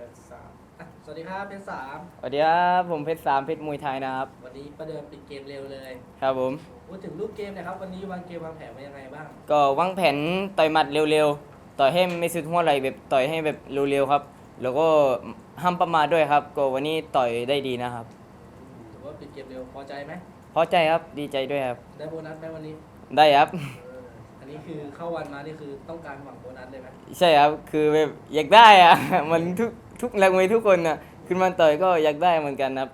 เพชรสามอะสวัสดีครับเพชรสามสวัสดีครับผมเพชรสามเพชรมวยไทยนะครับ วันนี้ประเดิมปิดเกมเร็วเลยครับผม พูดถึงรูปเกมนะครับ วันนี้วางเกมวางแผนมายังไงบ้าง ก็วางแผนต่อยหมัดเร็วๆ ต่อยให้ไม่สุดหัวไหล่แบบต่อยให้แบบเร็วๆครับ แล้วก็ห้ามประมาทด้วยครับ ก็วันนี้ต่อยได้ดีนะครับ ถือว่าปิดเกมเร็วพอใจไหมพอใจครับดีใจด้วยครับ ได้โบนัสไหมวันนี้ได้ครับ เอออันนี้คือเข้าวันมานี่คือต้องการหวังโบนัสเลยไหมใช่ครับคือแบบอยากได้อะ มันทุก ทุกนักมวยทุกคนนะขึ้นมาต่อยก็อยากได้เหมือนกันครับ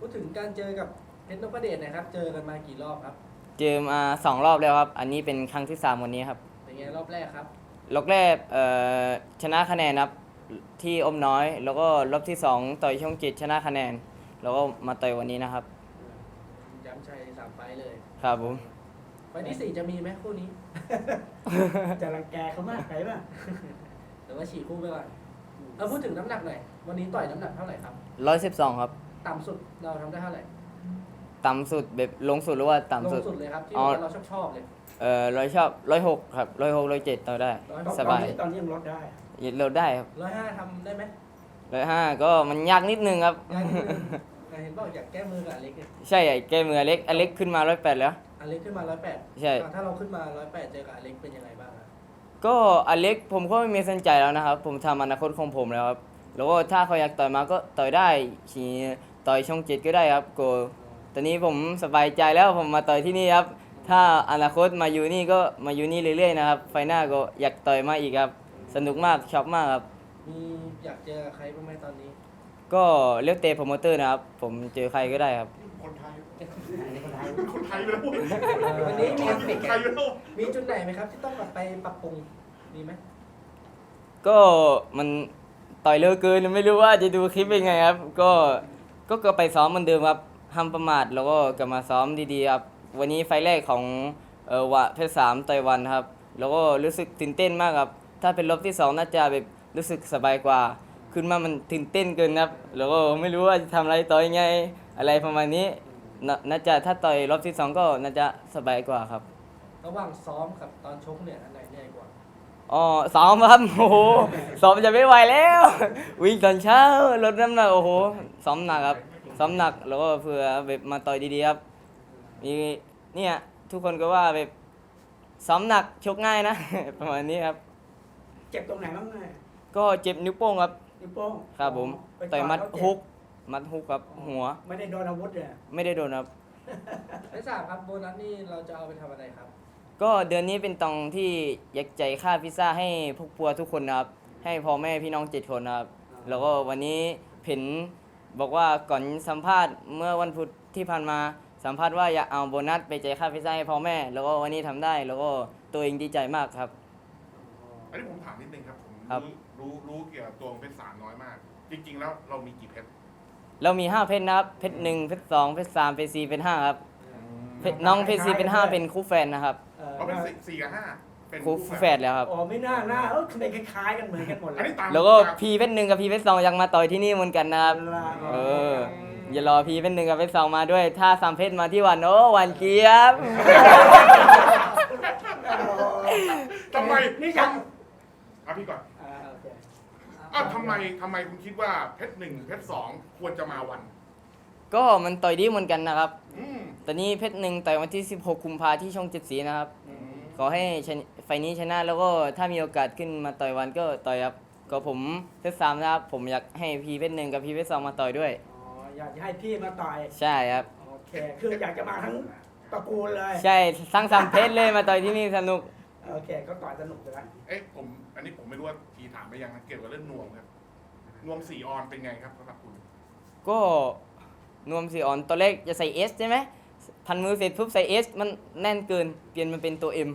พูดถึงการเจอกับเพชรนพเดชนะครับ เจอกันมากี่รอบครับ เจอมาสองรอบแล้วครับ อันนี้เป็นครั้งที่สามวันนี้ครับเป็นไงรอบแรกครับ รอบแรกเอ่อชนะคะแนนครับที่อมน้อย แล้วก็รอบที่สองต่อยช่องจิตชนะคะแนน แล้วก็มาต่อยวันนี้นะครับย้ำชัยสามไฟล์เลยครับผม ไฟล์ที่สี่จะมีไหมคู่นี้ จะรังแกเขามากไปป่ะ หรือว่าฉีกคู่ไปก่อน เอาพูดถึงน้ำหนักหน่อย วันนี้ต่อยน้ำหนักเท่าไหร่ครับ ร้อยสิบสองครับ ต่ำสุดเราทำได้เท่าไหร่ต่ำสุดแบบลงสุดหรือว่าลต่ำงสุดสุดเลยครับที่อ๋อ เราชอบชอบๆเลย เอ่อร้อยชอบร้อยหกครับร้อยหกร้อยเจ็ดต่อได้ 106 สบายตอนนี้ยังลดได้อะยึดเราได้ครับร้อยห้าทำได้ไหมร้อยห้าก็มันยากนิดนึงครับยากนิดนึงแต่เห็นบอกอยากแก้มือกับอเล็กเนี่ยใช่ไอ้แก้มืออเล็กอเล็กขึ้นมาร้อยแปดแล้ว อเล็กขึ้นมาร้อยแปดใช่ ถ้าเราขึ้นมาร้อยแปดเจอกับอเล็กเป็นยังไงบ้างครับ ก็อเล็กผมก็ไม่มีสนใจแล้วนะครับ ผมทำอนาคตของผมแล้วครับ แล้วก็ถ้าเขาอยากต่อยมาก็ต่อยได้ขี่ต่อยช่องเจ็ดก็ได้ครับก็ตอนนี้ผมสบายใจแล้วผมมาต่อยที่นี่ครับ ถ้าอนาคตมาอยู่นี่ก็มาอยู่นี่เรื่อยๆนะครับ ไฟหน้าก็อยากต่อยมาอีกครับ สนุกมากชอบมากครับ มีอยากเจอใครบ้างไหมตอนนี้ ก็เลือกเตะโปรโมเตอร์นะครับ ผมเจอใครก็ได้ครับ คนไทยอันนี้คนไทย เป็นคนไทยไปแล้ววันนี้มีคนไทยไปแล้วมีจุดไหนไหมครับ ที่ต้องแบบไปปรับปรุงมีไหมก็มันต่อยเร็วเกินไม่รู้ว่าจะดูคลิปเป็นไงครับ ก็ก็ก็ไปซ้อมเหมือนเดิมครับห้ามประมาทแล้วก็กลับมาซ้อมดีๆครับวันนี้ไฟล์แรกของเออวะเพชรสามไต้หวันครับ แล้วก็รู้สึกตื่นเต้นมากครับ ถ้าเป็นรอบที่สองน่าจะแบบรู้สึกสบายกว่า ขึ้นมามันตื่นเต้นเกินครับ แล้วก็ไม่รู้ว่าจะทำอะไรต่อยยังไง อะไรประมาณนี้ นน่าจะถ้าต่อยรอบที่สองก็น่าจะสบายกว่าครับระหว่างซ้อมกับตอนชกเนี่ยอันไหนเหนื่อยกว่าอ๋อซ้อมครับโอ้โหซ้อมจะไม่ไหวแล้ว วิ่งตอนเช้าลดน้ำหนักโอ้โหซ้อมหนักครับซ้อมหนักแล้วก็เพื่อแบบมาต่อยดีๆครับมีเนี่ยทุกคนก็ว่าแบบซ้อมหนักชกง่ายนะ ประมาณนี้ครับ เจ็บตรงไหนบ้างเนี่ยก็เจ็บนิ้วโป้งครับนิ้วโป้งครับผมไปต่อยมัดเขาเจ็บฮุก มัดฮุกครับหัว ไม่ได้โดนอาวุธเนี่ยไม่ได้โดนครับไม่ทราบครับโบนัสนี่เราจะเอาไปทำอะไรครับ ก็เดือนนี้เป็นตองที่อยากจ่ายค่าพิซซ่าให้พวกปัวทุกคนนะครับ ให้พ่อแม่พี่น้องเจ็ดคนนะครับ แล้วก็วันนี้เห็นบอกว่าก่อนสัมภาษณ์เมื่อวันพุธที่ผ่านมาสัมภาษณ์ว่าอยากเอาโบนัสไปจ่ายค่าพิซซ่าให้พ่อแม่ แล้วก็วันนี้ทำได้ แล้วก็ตัวเองดีใจมากครับ อันนี้ผมถามนิดนึงครับผมครับ รู้รู้รู้เกี่ยวกับตัวของเพชรสามน้อยมาก จริง ๆ แล้วเรามีกี่เพชร เรามีห้าเพชรนะครับ เพชรหนึ่งเพชรสองเพชรสามเพชรสี่เพชรห้าครับเพชรน้องเพชรสี่เป็นห้าเป็นคู่แฟนนะครับเออเราเป็นสี่สี่กับห้าเป็นคู่แฟนแล้วครับ อ๋อไม่น่าหน้าเออทำไมคล้ายๆกันเหมือนกันหมดเลอันยนี้ตามแล้วก็ตามพีเพชรหนึ่งกับพีเพชรสองยังมาต่อยที่นี่เหมือนกันนะครับเอออย่ารอพีเป็นหนึ่งกับเป็นสองมาด้วย ถ้าสามเพชรมาที่วันโอ้วันเจี๊ยบ ทำไมนี่ยัง เอาพี่ก่อน อ่าโอเค อ้าวทำไมทำไมคุณคิดว่าเพชรหนึ่งเพชรสองควรจะมาวัน ก็มันต่อยดีเหมือนกันนะครับ อืมตอนนี้เพชรหนึ่งต่อยวันที่ 16 กุมภาที่ช่องเจ็ดสีนะครับ อืมขอให้ชนะไฟล์นี้ชนะแล้วก็ถ้ามีโอกาสขึ้นมาต่อยวันก็ต่อยครับ ก็ผมเพชรสามนะครับ ผมอยากให้พีเพชรหนึ่งกับพีเพชรสองมาต่อยด้วย อ๋ออยากจะให้พี่มาต่อยใช่ครับ โอเค คืออยากจะมาทั้งตระกูลเลย ใช่สร้างสามเพชรเลยมาต่อยที่นี่สนุก โอเค ก็ต่อยสนุกเลยนะเอ๊ะผมอันนี้ผมไม่รู้ว่าทีถามไปยังนะเกี่ยวกับเรื่องนวมครับนวมสี่ออนเป็นไงครับสำหรับคุณก็นวมสีอ่อนตัวเลขจะใส่เอสใช่ไหมพันมือเสร็จปุ๊บใส่เอสมันแน่นเกิน เปลี่ยนมันเป็นตัวเอ็ม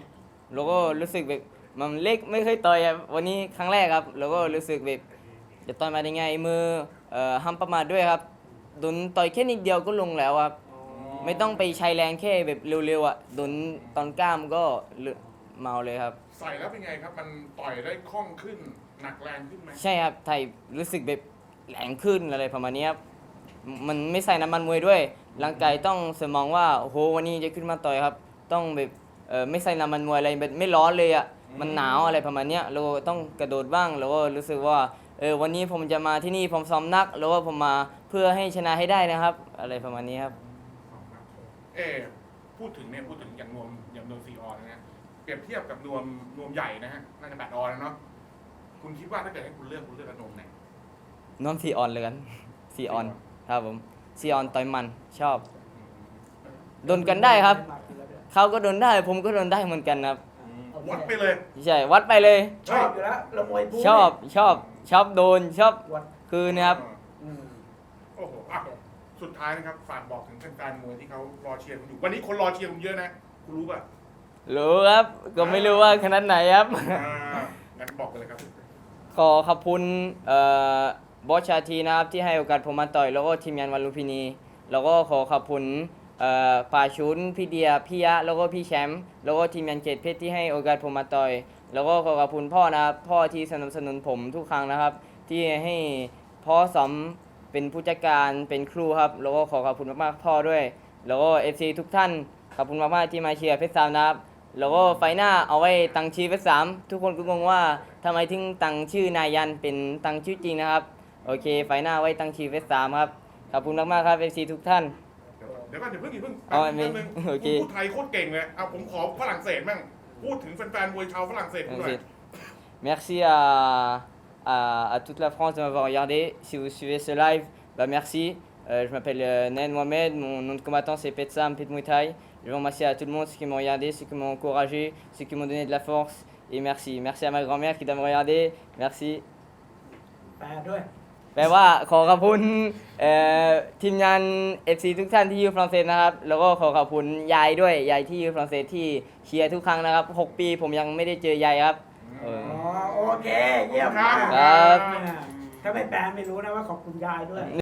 แล้วก็รู้สึกแบบมันเล็กไม่เคยต่อยครับวันนี้ครั้งแรกครับ แล้วก็รู้สึกแบบจะต่อยมาได้ไงมือเอ่อห้ามประมาทด้วยครับโดนต่อยแค่นิดเดียวก็ลงแล้วครับ ไม่ต้องไปใช้แรงแค่แบบเร็วๆอะโดนตอนกล้ามก็ เลอะเมาเลยครับ ใส่แล้วเป็นไงครับ มันต่อยได้คล่องขึ้น หนักแรงขึ้นไหมใช่ครับไทยรู้สึกแบบแรงขึ้นอะไรประมาณนี้ครับมันไม่ใส่น้ำมันมวยด้วย ร่างกายต้องสมองว่าโอ้โหวันนี้จะขึ้นมาต่อยครับ ต้องแบบเออไม่ใส่น้ำมันมวยอะไรแบบไม่ร้อนเลยอะมันหนาวอะไรประมาณเนี้ยเราต้องกระโดดบ้างแล้วก็รู้สึกว่าเออวันนี้ผมจะมาที่นี่ผมซ้อมหนักแล้วก็ผมมาเพื่อให้ชนะให้ได้นะครับ อะไรประมาณนี้ครับ เออพูดถึงเนี่ยพูดถึงอย่างนวมอย่างนวมสี่ออนนะฮะเป รียบเทียบกับนวมนวมใหญ่นะฮะน่าจะแปดออนนะเนาะคุณคิดว่าถ้าเกิดให้คุณเลือกคุณเลือกกับนวมไหนน้อมซีออนเลยกันซีออนครับผมซีออนต่อยมันชอบโดนกันได้ครับเขาก็โดนได้ ผมก็โดนได้เหมือนกันครับวัดไปเลยใช่วัดไปเลย ชอบอยู่แล้วเรามวยบู๊ชอบชอบชอบโดนชอบวัดคือเนะครับอืมโอ้โหอะสุดท้ายนะครับฝากบอกถึงแฟนๆมวยที่เขารอเชียร์คุณอยู่ วันนี้คนรอเชียร์คุณเยอะนะคุณรู้ป่ะ รู้ครับ ก็ไม่รู้ว่าขนาดไหนครับ อ่างั้นบอกกันเลยครับขอขอบคุณเอ่อบอสชาทีนะครับที่ให้โอกาสผมมาต่อย แล้วก็ทีมงานวันลุมพินี แล้วก็ขอขอบคุณเอ่อป่าชุนพี่เดียพี่ยะแล้วก็พี่แชมป์แล้วก็ทีมงานเกตเพชรที่ให้โอกาสผมมาต่อย แล้วก็ขอขอบคุณพ่อนะครับพ่อที่สนับสนุนผมทุกครั้งนะครับ ที่ให้พ่อสอมเป็นผู้จัดการเป็นครูครับ แล้วก็ขอขอบคุณมากๆพ่อด้วย แล้วก็เอฟซีทุกท่านขอบคุณมากๆที่มาเชียร์เพชรสามนะครับ แล้วก็ไฟหน้าเอาไว้ตั้งชื่อเพชรสามทุกคนก็งงว่าทำไมถึงตั้งชื่อนายยันเป็นตั้งชื่อจริงนะครับ โอเค ไฟหน้าไว้ตั้งชื่อเพชรสามครับ ขอบคุณมากๆครับเอฟซีทุกท่าน เดี๋ยวก่อนเดี๋ยวเพิ่งอย่าเพิ่งเอาอันนี้แป๊บนึงโอเคคุณพูดไทยโคตรเก่งเลยเอาผมขอฝรั่งเศสบ้างพูดถึงแฟนๆมวยชาวฝรั่งเศสคุณหน่อย Merci à, à, à toute la France de m'avoir regardé. Si vous suivez ce live, bah merci. Euh, je m'appelle euh, Nen Mohamed, mon nom de combattant c'est Petsam Pet Muay Thai. Je veux remercier à tout le monde ceux qui m'ont regardé, ceux qui m'ont encouragé, ceux qui m'ont donné de la force. Et merci. Merci à ma grand-mère qui doit me regarder. Merci. แปลด้วย แปลว่าขอขอบคุณเอ่อทีมงาน FC ทุกท่านที่อยู่ฝรั่งเศสนะครับ แล้วก็ขอขอบคุณยายด้วย ยายที่อยู่ฝรั่งเศสที่เชียร์ทุกครั้งนะครับ 6 ปีผมยังไม่ได้เจอยายครับเออ อ๋อ โอเค เยี่ยมมากครับ อ่าถ้าไม่แปลไม่รู้นะว่าขอบคุณยายด้วย